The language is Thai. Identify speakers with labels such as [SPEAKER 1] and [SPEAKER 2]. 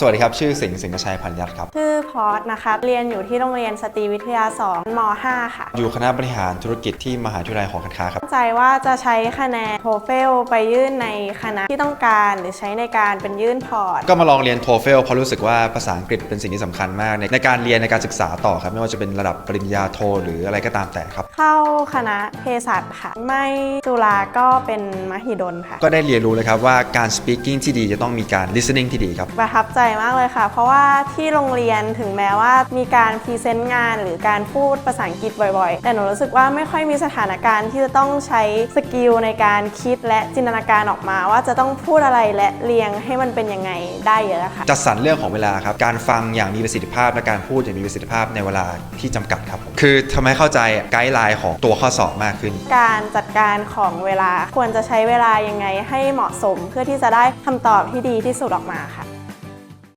[SPEAKER 1] สวัสดีครับ ชื่อสิงห์สิงห์ชัยพันยัตครับ
[SPEAKER 2] ชื่อพอร์ตนะคะเรียนอยู่ที่โรงเรียนสตรีวิทยา2ม5ค่ะ
[SPEAKER 1] อยู่คณะบริหารธุรกิจที่มหาวิทยาลัยหอการค้าครับ
[SPEAKER 2] ตั้งใจว่าจะใช้คะแนนโทเฟลไปยื่นในคณะที่ต้องการหรือใช้ในการเป็นยื่นพอร์ต
[SPEAKER 1] ก็มาลองเรียนโทเฟลเพราะรู้สึกว่าภาษาอังกฤษเป็นสิ่งที่สำคัญมากในในการเรียนในการศึกษาต่อครับ ไม่ว่าจะเป็นระดับปริญญาโทหรืออะไรก็ตามแต่ครับ
[SPEAKER 2] เข้าคณะเภสัชค่ะ ไม่จุฬาก็เป็นมหิดลค่ะ
[SPEAKER 1] ก็ได้เรียนรู้เลยครับว่าการ speaking ที่ดีจะต้องมีการ listening ที่ดีครับ
[SPEAKER 2] ประทับใจมากเลยค่ะ เพราะว่าที่โรงเรียนถึงแม้ว่ามีการพรีเซนต์งาน หรือการพูดภาษาอังกฤษบ่อยๆ แต่หนูรู้สึกว่าไม่ค่อยมีสถานการณ์ที่จะต้องใช้สกิลในการคิดและจินตนาการออกมา ว่าจะต้องพูดอะไรและเรียงให้มันเป็นยังไงได้เยอะค่ะ
[SPEAKER 1] จัดสรรเรื่องของเวลาครับการฟังอย่างมีประสิทธิภาพ และการพูดอย่างมีประสิทธิภาพในเวลาที่จำกัดครับผมคือทำให้เข้าใจไกด์ไลน์ของตัวข้อสอบมากขึ้น
[SPEAKER 2] การจัดการของเวลาควรจะใช้เวลายังไงให้เหมาะสมเพื่อที่จะได้คำตอบที่ดีที่สุดออกมาค่ะ